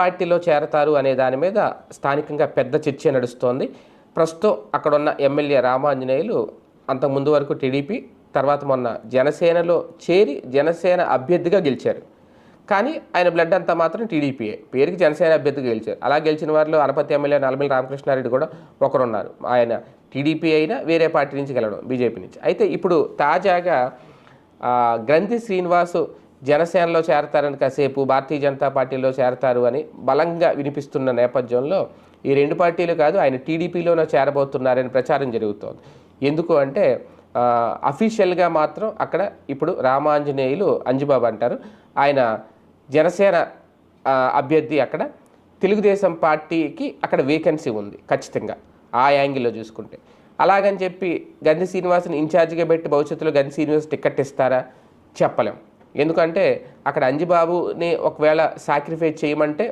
పార్టీలో చేరతారు అనే దాని మీద స్థానికంగా పెద్ద చర్చ నడుస్తోంది. ప్రస్తుతం అక్కడున్న ఎమ్మెల్యే రామాంజనేయులు అంతకుముందు వరకు టీడీపీ తర్వాత మొన్న జనసేనలో చేరి జనసేన అభ్యర్థిగా గెలిచారు. కానీ ఆయన బ్లడ్ అంతా మాత్రం టీడీపీయే. పేరుకి జనసేన అభ్యర్థిగా గెలిచారు. అలా గెలిచిన వారిలో అనపతి ఎమ్మెల్యే నల్లమిల్లి రామకృష్ణారెడ్డి కూడా ఒకరున్నారు. ఆయన టీడీపీ అయినా వేరే పార్టీ నుంచి గెలవడం బీజేపీ నుంచి. అయితే ఇప్పుడు తాజాగా గ్రంథి శ్రీనివాసు జనసేనలో చేరతారని కాసేపు భారతీయ జనతా పార్టీలో చేరతారు అని బలంగా వినిపిస్తున్న నేపథ్యంలో ఈ రెండు పార్టీలు కాదు ఆయన టీడీపీలోనే చేరబోతున్నారని ప్రచారం జరుగుతోంది. ఎందుకు అంటే అఫీషియల్గా మాత్రం అక్కడ ఇప్పుడు రామాంజనేయులు అంజుబాబు అంటారు. ఆయన జనసేన అభ్యర్థి అక్కడ. తెలుగుదేశం పార్టీకి అక్కడ వేకెన్సీ ఉంది ఖచ్చితంగా ఆ యాంగిల్లో చూసుకుంటే. అలాగని చెప్పి గంధి శ్రీనివాస్ని ఇన్ఛార్జిగా పెట్టి భవిష్యత్తులో గంధి శ్రీనివాస్ టికెట్ ఇస్తారా? చెప్పలేం. ఎందుకంటే అక్కడ అంజిబాబుని ఒకవేళ సాక్రిఫైస్ చేయమంటే